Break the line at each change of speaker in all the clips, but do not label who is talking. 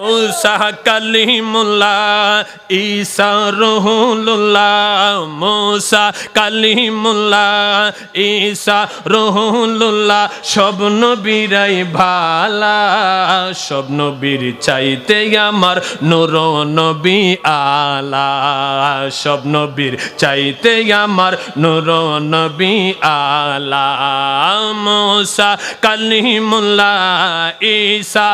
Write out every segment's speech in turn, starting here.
মুসা কালিমুল্লাহ ঈসা Ruhollah Musa Kalimullah ঈসা রহুল্লাহ সব নবীরাই ভালা, সব নবীর চাইতে আমার নূর নবী আলা, সব নবীর চাইতে আমার নূর নবী আলা, মুসা কালিমুল্লাহ ঈসা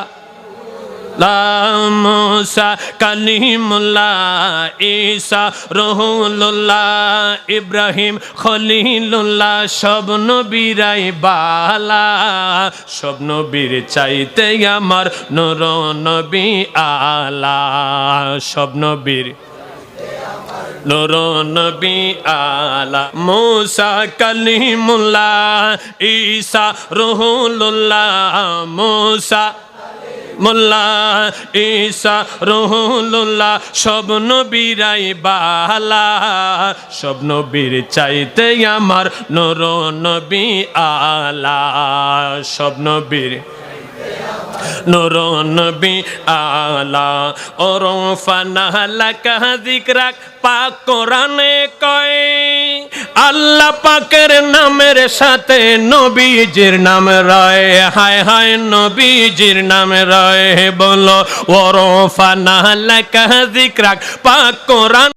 মুসা কালিমুল্লাহ ঈসা রহুল্লাহ ইব্রাহিম, খলিলুল্লাহ, সব নবীরাই বালা। সব নবীর চাইতে আমার নূর নবী আলা। সব নবীর নূর নবী আলা। মুসা কালিমুল্লাহ ঈসা রহুল্লাহ মুসা মোল্লা ঈসা রহুল্লাহ, সব নবীরাই বালা সব নবীর চাইতে আমার নূর নবী আলা। সব নবীর নূর নবী আলা। ওরফানা লাকা যিকরাক পাক কোরআনে কয় আল্লাহ পাকের নামের সাথে নবীজির নাম রয়ে। হায় হায় নবীজির নাম রয়। বলো, ওরফানা, লাকা যিকরাক পাক কোরআন